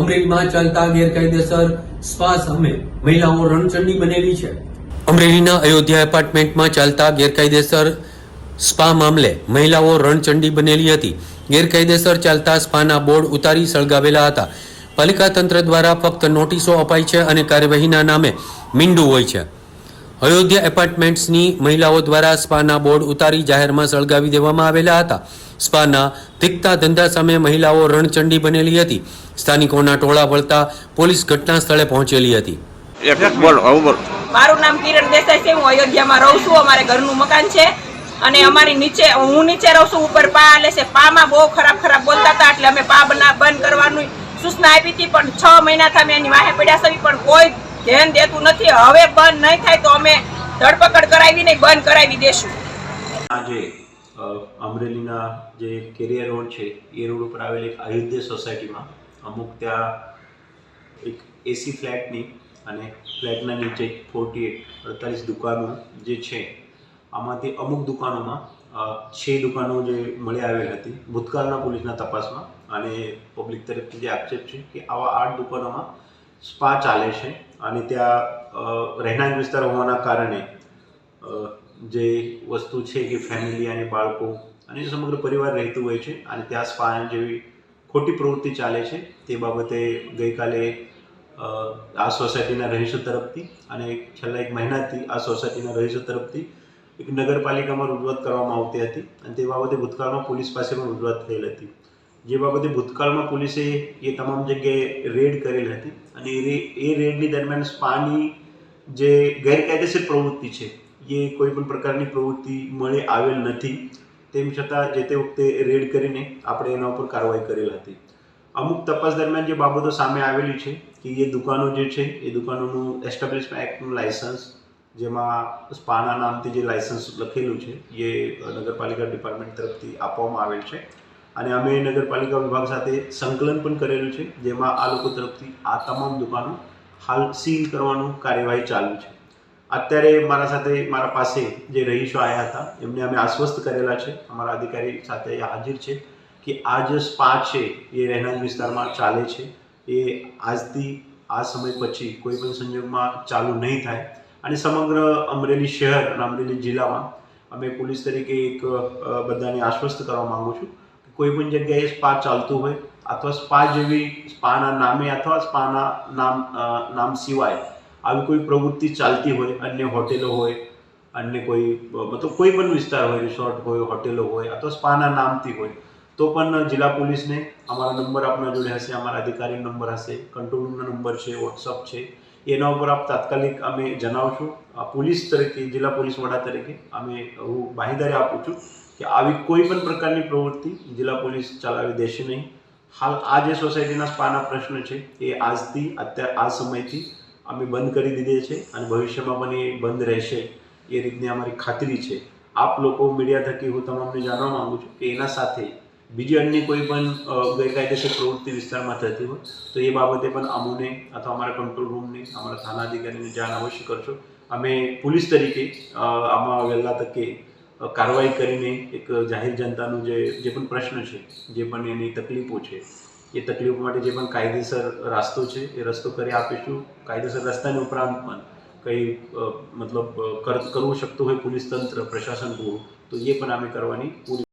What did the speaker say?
અમરેલીમાં ચાલતા ગેરકાયદેસર સ્પા સામે મહિલાઓ રણચંડી બનેલી છે. અમરેલીના અયોધ્યા એપાર્ટમેન્ટમાં ચાલતા ગેરકાયદેસર સ્પા મામલે મહિલાઓ રણચંડી બનેલી હતી. ગેરકાયદેસર ચાલતા સ્પાના બોર્ડ ઉતારી સળગાવેલા હતા. પાલિકા તંત્ર દ્વારા ફક્ત નોટિસો અપાઈ છે અને કાર્યવાહીના નામે મીંડું હોય છે. અયોધ્યા એપાર્ટમેન્ટ્સની મહિલાઓ દ્વારા સ્પાના બોર્ડ ઉતારી જાહેરમાં સળગાવી દેવામાં આવેલા હતા. સ્પાના ધીકતા ધંધા સામે મહિલાઓ રણચંડી બનેલી હતી. સ્થાનિકોના ટોળા વળતા પોલીસ ઘટના સ્થળે પહોંચેલી હતી. મારું નામ કિરણ દેસાઈ છે હું અયોધ્યામાં રહું છું અમારે ઘરનું મકાન છે. અને અમારી નીચે હું નીચે રહું છું ઉપર પા આલે છે. પામાં બહુ ખરાબ ખરાબ બોલતા હતા એટલે અમે પા બના બંધ કરવાનું સૂચના આપી હતી પણ છ મહિના અમે એની વાહે પડ્યા છે પણ કોઈ ધ્યાન દેતું નથી. હવે બંધ નહીં થાય તો અમે ધરપકડ કરાવીને બંધ કરાવી દેશું. આજે અમરેલીના જે કેરિયર રોડ છે, એ રોડ ઉપર આવેલી એક અયોધ્યા સોસાયટીમાં. અમુક ત્યાં એક એસી ફ્લેટની અને ફ્લેટના નીચે ફોર્ટી એટ અડતાલીસ દુકાનો જે છે, આમાંથી અમુક દુકાનોમાં છે દુકાનો જે મળી આવેલ હતી, ભૂતકાળના પોલીસના તપાસમાં. અને પબ્લિક તરફથી જે આક્ષેપ છે કે આવા આઠ દુકાનોમાં સ્પા ચાલે છે અને ત્યાં રહેણાંક વિસ્તાર હોવાના કારણે જે વસ્તુ છે કે ફેમિલી અને બાળકો અને સમગ્ર પરિવાર રહેતું હોય છે, અને ત્યાં સ્પા જેવી ખોટી પ્રવૃત્તિ ચાલે છે, તે બાબતે ગઈકાલે આ સોસાયટીના રહીશો તરફથી અને છેલ્લા એક મહિનાથી આ સોસાયટીના રહીશો તરફથી એક નગરપાલિકામાં રજૂઆત કરવામાં આવતી હતી અને તે બાબતે ભૂતકાળમાં પોલીસ પાસે પણ રજૂઆત થયેલ હતી. જે બાબતે ભૂતકાળમાં પોલીસે એ તમામ જગ્યાએ રેડ કરેલ હતી અને એ રેડની દરમિયાન સ્પાની જે ગેરકાયદેસર પ્રવૃત્તિ છે એ કોઈ પણ પ્રકારની પ્રવૃત્તિ મળી આવેલ નથી, તેમ છતાં જે તે વખતે રેડ કરીને આપણે એના ઉપર કાર્યવાહી કરેલ હતી. અમુક તપાસ દરમિયાન જે બાબતો સામે આવેલી છે કે એ દુકાનો જે છે, એ દુકાનોનું એસ્ટાબ્લિશમેન્ટ એક્ટનું લાયસન્સ જેમાં સ્પાના નામથી જે લાયસન્સ લખેલું છે, એ નગરપાલિકા ડિપાર્ટમેન્ટ તરફથી આપવામાં આવેલ છે. અને અમે નગરપાલિકા વિભાગ સાથે સંકલન પણ કરેલું છે, જેમાં આ લોકો તરફથી આ તમામ દુકાનો હાલ સીલ કરવાનું કાર્યવાહી ચાલુ છે. અત્યારે મારા સાથે મારા પાસે જે રહીશો આવ્યા હતા, એમને અમે આશ્વસ્ત કરેલા છે. અમારા અધિકારી સાથે હાજર છે કે આ જે સ્પા છે, એ રહેણાંક વિસ્તારમાં ચાલે છે. એ આજથી, આ સમય પછી કોઈ પણ સંજોગમાં ચાલુ નહીં થાય. અને સમગ્ર અમરેલી શહેર અને અમરેલી જિલ્લામાં અમે પોલીસ તરીકે એક બધાને આશ્વસ્ત કરવા માગુ છું કે કોઈ પણ જગ્યાએ સ્પા ચાલતું હોય, અથવા સ્પા જેવી સ્પાના નામે અથવા સ્પાના નામ નામ સિવાય આવી કોઈ પ્રવૃત્તિ ચાલતી હોય, અન્ય હોટેલો હોય, અન્ય કોઈ, મતલબ કોઈ પણ વિસ્તાર હોય રિસોર્ટ હોય, હોટેલો હોય અથવા સ્પાના નામથી હોય, તો પણ જિલ્લા પોલીસને અમારા નંબર આપના જોડે હશે, અમારા અધિકારીનો નંબર હશે કંટ્રોલ રૂમનો નંબર છે વોટ્સઅપ છે, એના ઉપર આપ તાત્કાલિક અમે જણાવશું. પોલીસ તરીકે, જિલ્લા પોલીસ વડા તરીકે અમે હું બાહીદારી આપું છું કે આવી કોઈ પણ પ્રકારની પ્રવૃત્તિ જિલ્લા પોલીસ ચલાવી દેશે નહીં. હાલ આ જે સોસાયટીના સ્પાના પ્રશ્ન છે, એ આજથી, અત્યારે, આ સમયથી અમે બંધ કરી દીધી છે અને ભવિષ્યમાં પણ એ બંધ રહેશે. એ રીતની અમારી ખાતરી છે. આપ લોકો મીડિયા થકી હું તમામને જાણવા માગું છું કે એના સાથે બીજી અન્ય કોઈ પણ ગેરકાયદેસર પ્રવૃત્તિ વિસ્તારમાં થતી હોય, તો એ બાબતે પણ અમોને અથવા અમારા કંટ્રોલ રૂમને અમારા થાના અધિકારીને જાણ અવશ્ય કરશો અમે પોલીસ તરીકે આમાં વહેલા તકે કાર્યવાહી કરીને એક જાહેર જનતાનું જે જે પણ પ્રશ્ન છે, જે પણ એની તકલીફો છે એ તકલીફો માટે જે પણ કાયદેસર રસ્તો છે, એ રસ્તો કરી આપીશું. કાયદેસર રસ્તાની ઉપરાંત પણ કંઈ મતલબ કરવું શકતું હોય પોલીસ તંત્ર, પ્રશાસન પૂરું તો એ પણ અમે કરવાની પૂરી